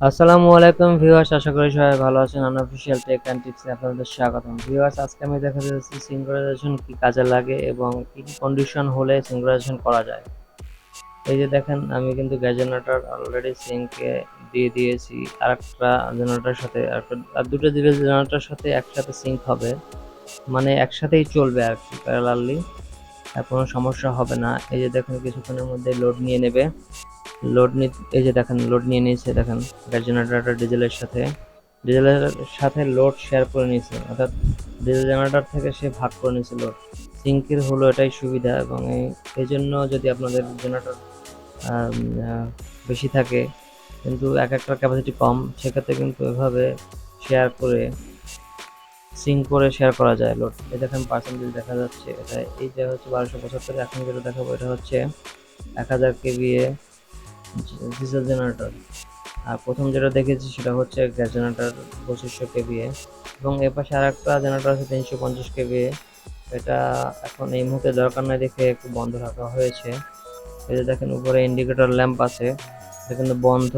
আসসালামু আলাইকুম ভিউয়ার্স, আশা করি সবাই ভালো আছেন। আনঅফিসিয়াল টেক অ্যান্ড টিপসে আপনাদের স্বাগতম। ভিউয়ার্স, আজকে আমি দেখা যাচ্ছি সিঙ্ক্রোনাইজেশন কি কাজে লাগে এবং কি কন্ডিশন হলে সিঙ্ক্রোনাইজেশন করা যায়। এই যে দেখেন, আমি কিন্তু গ্যাস জেনারেটর অলরেডি সিঙ্কে দিয়ে দিয়েছি, আরেকটা জেনারেটরের সাথে আর- আর দুটো দিলে জেনারেটরের সাথে একসাথে সিঙ্ক হবে। মানে একসাথেই চলবে আর কি আর কোনো সমস্যা হবে না। এই যে দেখেন, কিছুক্ষণের মধ্যে লোড নিয়ে নেবে। লোড নি এই যে দেখেন লোড নিয়ে নিয়েছে, দেখেন গ্যাস জেনারেটরটা ডিজেলের সাথে। ডিজেলের সাথে লোড শেয়ার করে নিয়েছে, অর্থাৎ ডিজেল জেনারেটর থেকে সে ভাগ করে নিয়েছে লোড সিঙ্কের হলো এটাই সুবিধা, এবং এই জন্য যদি আপনাদের জেনারেটর বেশি থাকে, কিন্তু এক একটার ক্যাপাসিটি কম, সেক্ষেত্রে কিন্তু এভাবে শেয়ার করে সিঙ্ক করে শেয়ার করা যায় লোড এই দেখেন পার্সেন্টেজ দেখা যাচ্ছে, এটা এই যে হচ্ছে বারোশো পঁচাত্তর, এখন যেটা দেখাবো এটা হচ্ছে এক হাজার কেভিএ ডিজেল জেনারেটর আর প্রথম যেটা দেখেছি সেটা হচ্ছে গ্যাস জেনারেটর পঁচিশশো কেভিএ এবং এর পাশে আর একটা জেনারেটর আছে তিনশো পঞ্চাশ কেভিএ এটা এখন এই মুহূর্তে দরকার নাই দেখে একটু বন্ধ রাখা হয়েছে। এই যে দেখেন উপরে ইন্ডিকেটর ল্যাম্প আছে, এটা কিন্তু বন্ধ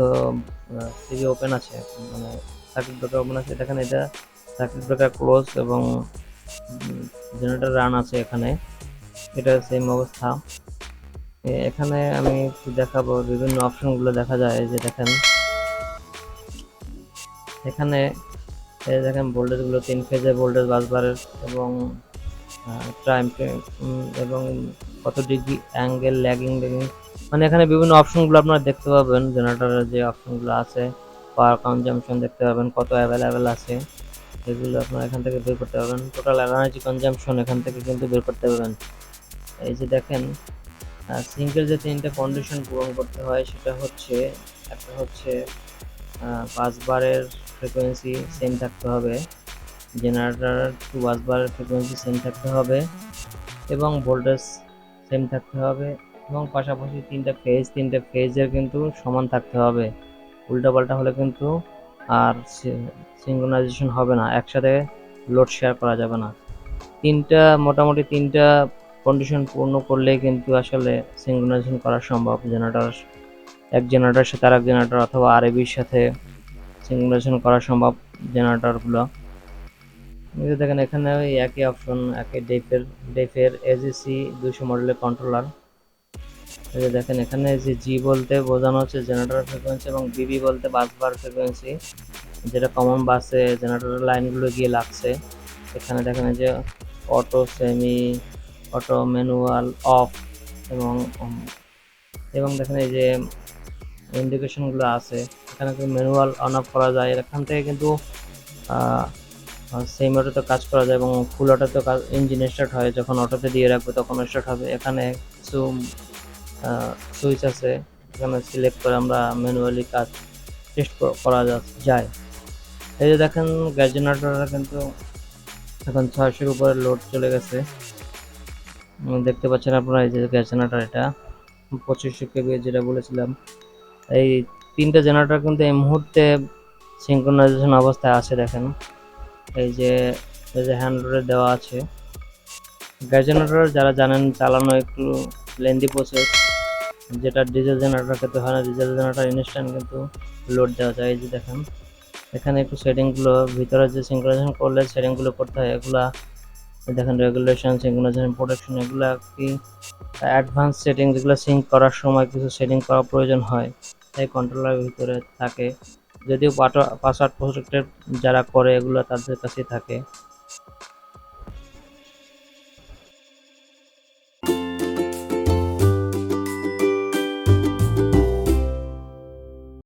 সিবি ওপেন আছে মানে সার্কিট ব্রেকার ওপেন আছে। দেখেন এটা সার্কিট ব্রেকার ক্লোজ এবং জেনারেটর রান আছে এখানে। এটা সেম অবস্থা। এখানে আমি দেখাবো বিভিন্ন অপশনগুলো দেখা যায় যে দেখেন। এখানে দেখেন ভোল্টেজগুলো তিন ফেজে ভোল্টেজ বাসবারের এবং টাইম এবং কত ডিগ্রি অ্যাঙ্গেল ল্যাগিং ল্যাগিং মানে এখানে বিভিন্ন অপশনগুলো আপনারা দেখতে পাবেন, জেনারেটরের যে অপশনগুলো আছে পাওয়ার কনজাম্পশন দেখতে পাবেন, কত অ্যাভেলেবেল আছে। এগুলো আপনারা এখান থেকে বের করতে পারবেন। টোটাল এনার্জি কনজাম্পশন এখান থেকে কিন্তু বের করতে পারবেন। এই যে দেখেন সিঙ্গেল যে তিনটে কন্ডিশন পূরণ করতে হয়, সেটা হচ্ছে, একটা হচ্ছে পাঁচ বারের ফ্রিকোয়েন্সি সেম থাকতে হবে জেনারেটর টু পাঁচ বারের ফ্রিকোয়েন্সি সেম থাকতে হবে, এবং ভোল্টেজ সেম থাকতে হবে, এবং পাশাপাশি তিনটা ফেজ তিনটে ফেজের কিন্তু সমান থাকতে হবে। উল্টাপাল্টা হলে কিন্তু আর সিঙ্ক্রোনাইজেশন হবে না। একসাথে লোড শেয়ার করা যাবে না। তিনটা, মোটামুটি তিনটা কন্ডিশন পূর্ণ করলে কিন্তু আসলে সিঙ্ক্রোনাইজেশন করা সম্ভব। জেনারেটর, এক জেনারেটরের সাথে আরেক জেনারেটর অথবা আরএবির সাথে সিঙ্ক্রোনাইজেশন করা সম্ভব জেনারেটরগুলো। দেখেন এখানে ওই একই অপশন একই ডেফের ডেফের এজিসি দুশো মডেলের কন্ট্রোলার এই যে দেখেন, এখানে যে জি বলতে বোঝানো হচ্ছে জেনারেটর ফ্রিকোয়েন্সি এবং বিবি বলতে বাস বার ফ্রিকোয়েন্সি যেটা কমন বাসে জেনারেটরের লাইনগুলো গিয়ে লাগছে। এখানে দেখেন এই যে auto semi auto manual off এবং এবং দেখেন এই যে ইন্ডিকেশনগুলো আছে, এখানে কিন্তু ম্যানুয়াল অন অফ করা যায়। এখান থেকে কিন্তু সেম অটোতে কাজ করা যায় এবং ফুল অটোতে কাজ ইঞ্জিন স্টার্ট হয়, যখন অটোতে দিয়ে রাখবে তখন স্টার্ট হবে। এখানে কিছু সুইচ আছে, এখানে সিলেক্ট করে আমরা ম্যানুয়ালি কাজ টেস্ট করা যায়। এই যে দেখেন গ্যাস জেনারেটরটা কিন্তু এখন ছয়শোর উপরে লোড চলে গেছে। দেখতে পাচ্ছেন আপনারা এই যে গ্যাস জেনারেটর এটা, পঁচিশশো কেবি যেটা বলেছিলাম। এই তিনটা জেনারেটর কিন্তু এই মুহূর্তে সিঙ্ক্রোনাইজেশন অবস্থায় আছে, দেখেন। এই যে এই যে হ্যান্ডলে দেওয়া আছে। গ্যাস জেনারেটর যারা জানেন, চালানো একটু লেন্দি প্রসেস যেটা ডিজেল জেনারেটর ক্ষেত্রে হয় না ডিজেল জেনারেটর ইনস্ট্যান্ট কিন্তু লোড দেওয়া যায়, এই যে দেখেন। এখানে একটু সেটিংগুলো ভিতরে যে সিঙ্ক্রোনাইজেশন করলে সেটিংগুলো করতে হয়, এগুলা দেখেন রেগুলেশন সিঙ্ক্রোনাইজেশন প্রোটেকশন এগুলা কি অ্যাডভান্স সেটিং যেগুলো সিঙ্ক করার সময় কিছু সেটিং করা প্রয়োজন হয়, তাই কন্ট্রোলার ভিতরে থাকে। যদিও পাসওয়ার্ড প্রোটেক্টেড যারা করে, এগুলো তাদের কাছেই থাকে।